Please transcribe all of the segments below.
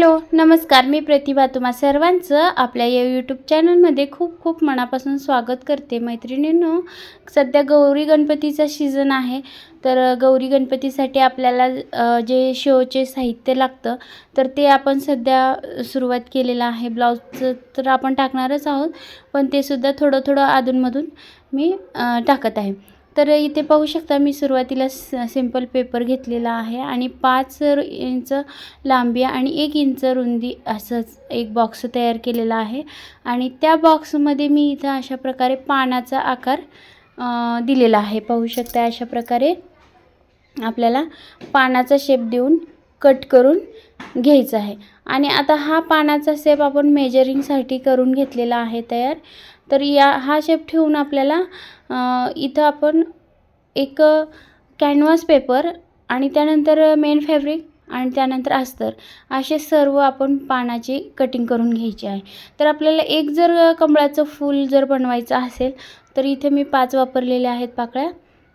Hello नमस्कार मी प्रतिभा तुम्हा सर्वांचं आपल्या या यूट्यूब चॅनलमध्ये खूप खूप मनापासून स्वागत करते. मैत्रिणींनो सध्या गौरी गणपतीचा सीझन आहे. तर गौरी गणपतीसाठी आपल्याला जे शोचे साहित्य लागतं तर ते आपण सध्या सुरुवात केलेलं आहे. ब्लाऊजचं तर आपण टाकणारच आहोत पण ते सुद्धा थोडं थोडं अधूनमधून मी टाकत आहे. तर इथे पाहू शकता मी सुरुवातीला स सिंपल पेपर घेतलेला आहे आणि पाच इंच लांबी आणि एक इंच रुंदी असंच एक बॉक्स तयार केलेला आहे. आणि त्या बॉक्समध्ये मी इथं अशा प्रकारे पानाचा आकार दिलेला आहे. पाहू शकता अशा प्रकारे आपल्याला पानाचा शेप देऊन कट करून घ्यायचं आहे. आणि आता हा पानाचा शेप आपण मेजरिंगसाठी करून घेतलेला आहे तयार. तर या हा शेप ठेवून आपल्याला इथं आपण एक कॅनव्हास पेपर आणि त्यानंतर मेन फॅब्रिक आणि त्यानंतर अस्तर असे सर्व आपण पानाची कटिंग करून घ्यायची आहे. तर आपल्याला एक जर कमळाचं फूल जर बनवायचं असेल तर इथे मी पाच वापरलेले आहेत पाकळ्या.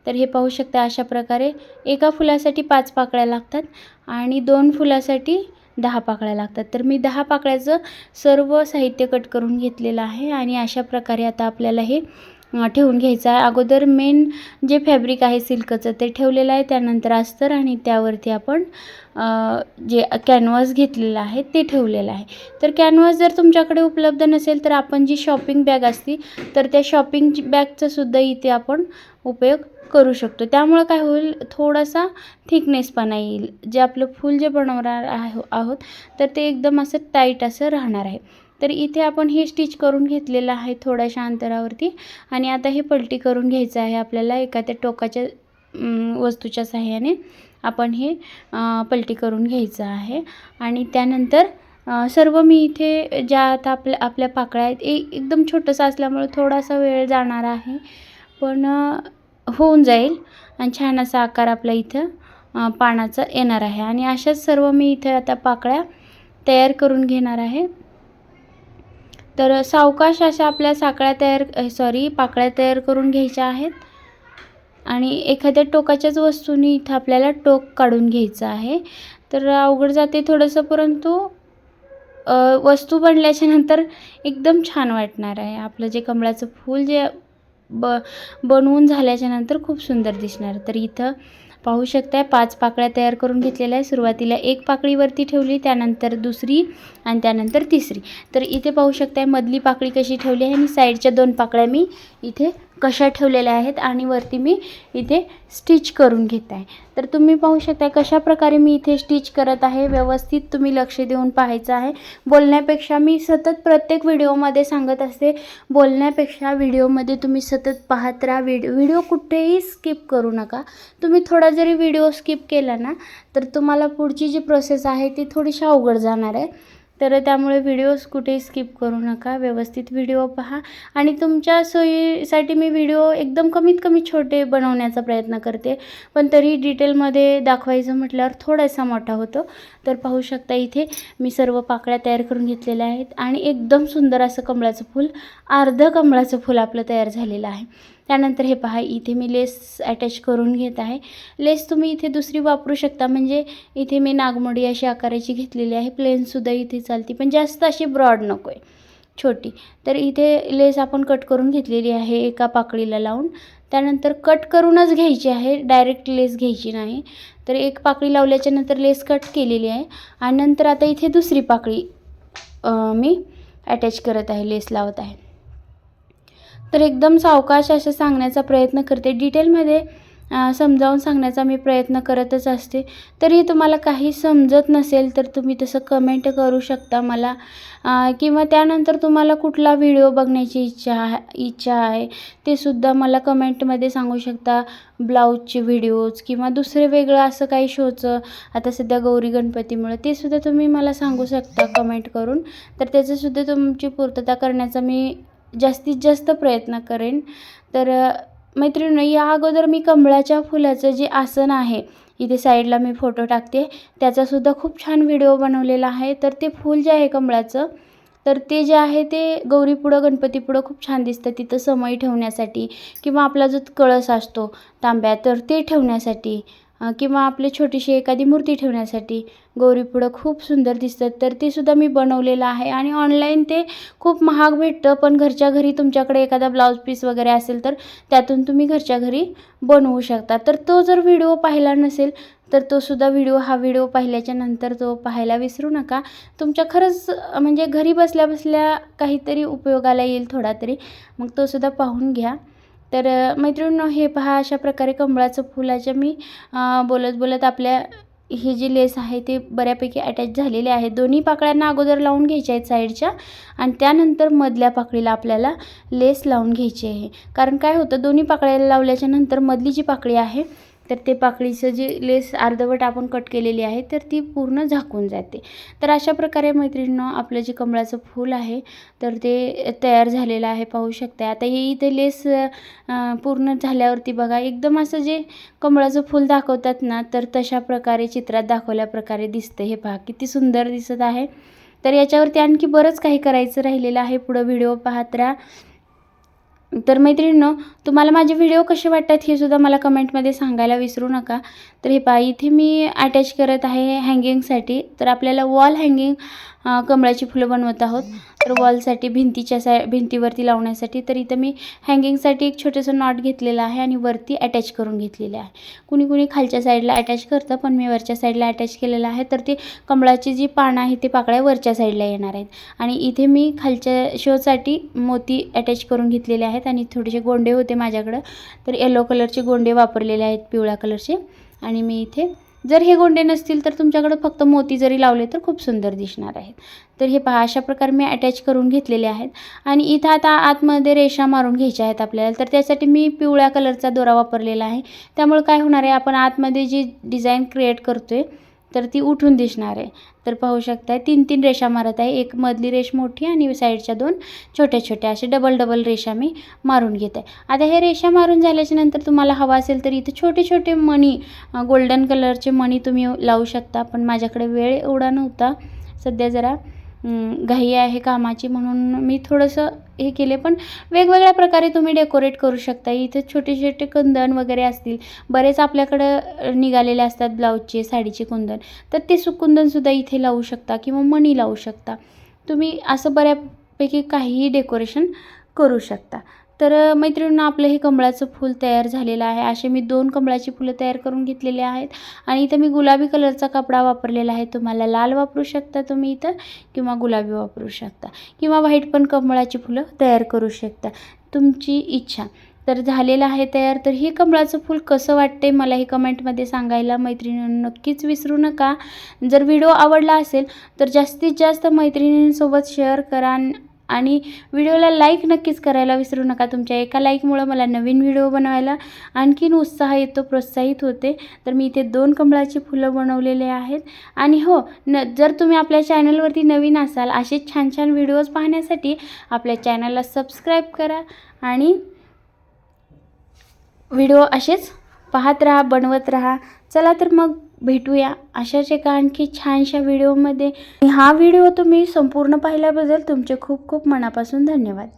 तर हे पाहू शकता अशा प्रकारे. एका फुलासाठी पाच पाकळ्या लागतात आणि दोन फुलासाठी दहा पाकळ्या लागतात. तर मी दहा पाकळ्याचं सर्व साहित्य कट करून घेतलेलं आहे आणि अशा प्रकारे आता आपल्याला हे ठेवून घ्यायचं आहे. अगोदर मेन जे फॅब्रिक आहे सिल्कचं ते ठेवलेलं आहे. त्यानंतर अस्तर आणि त्यावरती आपण जे कॅनव्हास घेतलेलं आहे ते ठेवलेलं आहे. तर कॅनव्हास जर तुमच्याकडे उपलब्ध नसेल तर आपण जी शॉपिंग बॅग असती तर त्या शॉपिंग बॅगचा सुद्धा इथे आपण उपयोग करू शकतो. त्यामुळं काय होईल थोडासा थिकनेसपणा येईल. जे आपलं फूल जे बनवणार आहो आहोत तर ते एकदम असं टाईट असं राहणार आहे. तर इथे आपण हे स्टिच करून घेतलेलं आहे थोड्याशा अंतरावरती. आणि आता हे पलटी करून घ्यायचं आहे आपल्याला एखाद्या टोकाच्या वस्तूच्या सहाय्याने आपण हे पलटी करून घ्यायचं आहे. आणि त्यानंतर सर्व मी इथे ज्या आता आपल्या आपल्या पाकळ्या आहेत एक एकदम छोटंसं असल्यामुळे थोडासा वेळ जाणार आहे. पण होऊन जाईल. आणि छान असा आकार आपला इथं पानाचा येणार आहे. आणि अशाच सर्व मी इथे आता पाकळ्या तयार करून घेणार आहे. तर सावकाश अशा आपल्या साकळ्या तयार सॉरी पाकळ्या तयार करून घ्यायच्या आहेत. आणि एखाद्या टोकाच्याच वस्तूनी इथं आपल्याला टोक काढून घ्यायचं आहे. तर अवघड जाते थोडंसं परंतु वस्तू बनल्याच्या नंतर एकदम छान वाटणार आहे. आपलं जे कमळाचं फूल जे ब बनवून झाल्याच्यानंतर खूप सुंदर दिसणार. तर इथं पाहू शकताय पाच पाकळ्या तयार करून घेतलेल्या आहे सुरुवातीला एक पाकळीवरती ठेवली त्यानंतर दुसरी आणि त्यानंतर तिसरी. तर इथे पाहू शकताय मधली पाकळी कशी ठेवली आहे आणि साईडच्या दोन पाकळ्या मी इथे कशा ठेवलेल्या आहेत आणि वरती मी इथे स्टिच करून घेत आहे. तर तुम्ही पाहू शकता कशा प्रकारे मी इथे स्टिच करत आहे. व्यवस्थित तुम्ही लक्ष देऊन पाहायचं आहे. बोलण्यापेक्षा मी सतत प्रत्येक व्हिडिओमध्ये सांगत असते. बोलण्यापेक्षा व्हिडिओमध्ये तुम्ही सतत पाहत राहा. व्हिडिओ व्हिडिओ कुठेही स्किप करू नका. तुम्ही थोडा जरी व्हिडिओ स्किप केला ना तर तुम्हाला पुढची जी प्रोसेस आहे ती थोडीशी अवघड जाणार आहे. तर त्यामुळे व्हिडिओज कुठेही स्किप करू नका. व्यवस्थित व्हिडिओ पहा. आणि तुमच्या सोयीसाठी मी व्हिडिओ एकदम कमीत कमी छोटे बनवण्याचा प्रयत्न करते. पण तरी डिटेलमध्ये दाखवायचं म्हटल्यावर थोडासा मोठा होतो. तर पाहू शकता इथे मी सर्व पाकळ्या तयार करून घेतलेल्या आहेत. आणि एकदम सुंदर असं कमळाचं फूल अर्धं कमळाचं फूल आपलं तयार झालेलं आहे. त्यानंतर हे पहा इथे मी लेस अटॅच करून घेत आहे. लेस तुम्ही इथे दुसरी वापरू शकता म्हणजे इथे मी नागमोडी अशी आकाराची घेतलेली आहे. प्लेनसुद्धा इथे चालते पण जास्त अशी ब्रॉड नको आहे छोटी. तर इथे लेस आपण कट करून घेतलेली आहे एका पाकळीला लावून. त्यानंतर कट करूनच घ्यायची आहे डायरेक्ट लेस घ्यायची नाही. तर एक पाकळी लावल्याच्या नंतर लेस कट केलेली आहे. आणि नंतर आता इथे दुसरी पाकळी मी अटॅच करत आहे लेस लावत आहे. तर एकदम सावकाश असं सांगण्याचा प्रयत्न करते. डिटेलमध्ये समजावून सांगण्याचा मी प्रयत्न करतच असते. तरी तुम्हाला काही समजत नसेल तर तुम्ही तसं कमेंट करू शकता मला. किंवा त्यानंतर तुम्हाला कुठला व्हिडिओ बघण्याची इच्छा इच्छा आहे ते सुद्धा मला कमेंटमध्ये सांगू शकता. ब्लाऊजचे व्हिडिओज किंवा दुसरे वेगळं असं काही शोचं आता सध्या गौरी गणपतीमुळे ते सुद्धा तुम्ही मला सांगू शकता कमेंट करून. तर त्याचंसुद्धा तुमची पूर्तता करण्याचा मी जास्तीत जास्त प्रयत्न करेन. तर अ, मैत्रिणी या अगोदर मी कमळाच्या फुलाचं जे आसन आहे इथे साईडला मी फोटो टाकते. त्याचासुद्धा खूप छान व्हिडिओ बनवलेला आहे. तर ते फूल जे आहे कमळाचं तर ते जे आहे ते गौरीपुढं गणपतीपुढं खूप छान दिसतं. तिथं समई ठेवण्यासाठी किंवा आपला जो कळस असतो तांब्या तर ते ठेवण्यासाठी किंवा आपली छोटीशी एखादी मूर्ती ठेवण्यासाठी गौरीपुढं खूप सुंदर दिसतात तर ते सुद्धा मी बनवलेलं आहे. आणि ऑनलाईन ते खूप महाग भेटतं पण घरच्या घरी तुमच्याकडे एखादा ब्लाऊज पीस वगैरे असेल तर त्यातून तुम्ही घरच्या घरी बनवू शकता. तर तो जर व्हिडिओ पाहिला नसेल तर तो सुद्धा व्हिडिओ हा व्हिडिओ पाहिल्याच्या नंतर तो पाहायला विसरू नका. तुमच्या खरंच म्हणजे घरी बसल्या बसल्या काहीतरी उपयोगाला येईल थोडा तरी मग तो सुद्धा पाहून घ्या. तर मैत्रिणींनो हे पहा अशा प्रकारे कमळाचं फुलाच्या मी बोलत बोलत आपल्या ही जी लेस आहे ते बऱ्यापैकी अटॅच झालेले आहे दोन्ही पाकळ्यांना अगोदर लावून घ्यायच्या आहेत साईडच्या आणि त्यानंतर मधल्या पाकळीला आपल्याला लेस लावून घ्यायची आहे. कारण काय होतं दोन्ही पाकळ्याला लावल्याच्या नंतर मधली जी पाकळी आहे तर ते पाकळीचं जे लेस अर्धवट आपण कट केलेली आहे तर ती पूर्ण झाकून जाते. तर अशा प्रकारे मैत्रिणींनो आपलं जे कमळाचं फूल आहे तर ते तयार झालेलं आहे पाहू शकता आता हे इथे लेस पूर्ण झाल्यावरती बघा एकदम असं जे कमळाचं फूल दाखवतात ना तर तशा प्रकारे चित्रात दाखवल्या प्रकारे दिसतं हे पहा किती सुंदर दिसत आहे. तर याच्यावरती आणखी बरंच काही करायचं राहिलेलं आहे. पुढं व्हिडिओ पाहत राहा. तर मैत्रिणींनो तुम्हाला माझे व्हिडिओ कसे वाटतात हे सुद्धा मला कमेंटमध्ये सांगायला विसरू नका. तर हे पहा इथे मी अटॅच करत आहे हँगिंगसाठी तर आपल्याला वॉल हँगिंग कमळाची फुलं बनवत आहोत. तर वॉलसाठी भिंतीच्या सा भिंतीवरती लावण्यासाठी तर इथं मी हँगिंगसाठी एक छोटंसं नॉट घेतलेलं आहे आणि वरती अटॅच करून घेतलेलं आहे. कुणी कुणी खालच्या साईडला अटॅच करतं पण मी वरच्या साईडला अटॅच केलेलं आहे. तर ते कमळाची जी पानं आहे ती पाकळ्या वरच्या साईडला येणार आहेत. आणि इथे मी खालच्या शोसाठी मोती अटॅच करून घेतलेले आहेत आणि थोडेसे गोंडे होते माझ्याकडं. तर येलो कलरचे गोंडे वापरलेले आहेत पिवळ्या कलरचे. आणि मी इथे जर हे गोंडे नसतील तर तुमच्याकडं फक्त मोती जरी लावले तर खूप सुंदर दिसणार आहेत. तर हे पहा अशा प्रकारे मी अटॅच करून घेतलेले आहेत. आणि इथं आता आतमध्ये रेषा मारून घ्यायच्या आहेत आपल्याला. तर त्यासाठी मी पिवळ्या कलरचा दोरा वापरलेला आहे. त्यामुळे काय होणार आहे आपण आतमध्ये जी डिझाईन क्रिएट करतो आहे तर ती उठून दिसणार आहे. तर पाहू शकताय तीन तीन रेषा मारत आहे. एक मधली रेष मोठी आणि साईडच्या दोन छोट्या छोट्या असे डबल डबल रेषा मी मारून घेत. आहे आता हे रेषा मारून झाल्याच्यानंतर तुम्हाला हवा असेल तर इथे छोटे छोटे मणी गोल्डन कलरचे मणी तुम्ही लावू शकता. पण माझ्याकडे वेळ एवढा नव्हता. सध्या जरा घाई आहे कामाची म्हणून मी थोडंसं हे केले. पण वेगवेगळ्या प्रकारे तुम्ही डेकोरेट करू शकता. इथे छोटे छोटे कुंदन वगैरे असतील. बरेच आपल्याकडं निघालेले असतात ब्लाऊजचे साडीचे कुंदन. तर ते सुकुंदनसुद्धा इथे लावू शकता किंवा मणी लावू शकता. तुम्ही असं बऱ्यापैकी काहीही डेकोरेशन करू शकता. तर मैत्रिणींना आपलं हे कमळाचं फूल तयार झालेलं आहे. असे मी दोन कमळाची फुलं तयार करून घेतलेले आहेत. आणि इथं मी गुलाबी कलरचा कपडा वापरलेला आहे. तुम्हाला लाल वापरू शकता तुम्ही इथं किंवा गुलाबी वापरू शकता. किंवा व्हाईट पण कमळाची फुलं तयार करू शकता. तुमची इच्छा. तर झालेलं आहे तयार. तर हे कमळाचं फूल कसं वाटते मला हे कमेंटमध्ये सांगायला मैत्रिणींनो नक्कीच विसरू नका. जर व्हिडिओ आवडला असेल तर जास्तीत जास्त मैत्रिणींसोबत शेअर करा. आणि व्हिडिओला लाईक नक्कीच करायला विसरू नका. तुमच्या एका लाईकमुळं मला नवीन व्हिडिओ बनवायला आणखीन उत्साह येतो प्रोत्साहित होते. तर मी इथे दोन कमळाची फुलं बनवलेले आहेत. आणि हो न जर तुम्ही आपल्या चॅनलवरती नवीन असाल असे छान छान व्हिडिओज पाहण्यासाठी आपल्या चॅनलला सबस्क्राईब करा आणि व्हिडिओ असेच पाहत राहा बनवत राहा. चला तर मग भेटूया अशाच एका आणखी छानशा व्हिडिओमध्ये. हा व्हिडिओ तुम्ही संपूर्ण पाहिल्याबद्दल तुमचे खूप खूप मनापासून धन्यवाद.